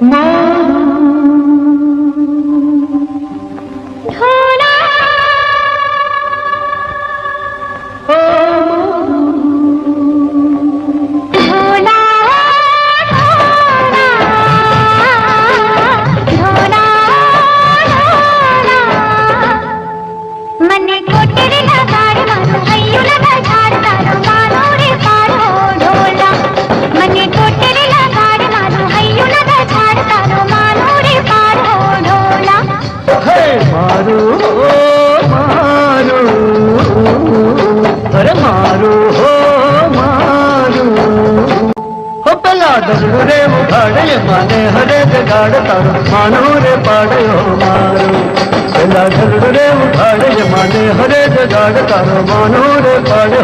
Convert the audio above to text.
No. Dungre उघाड़े माने हरे जगाड़ तारो मानूरे पाड़ो मारो। बेला डुंगरे उघाड़े माने हरे जगाड़ तारो मानूरे पाड़ो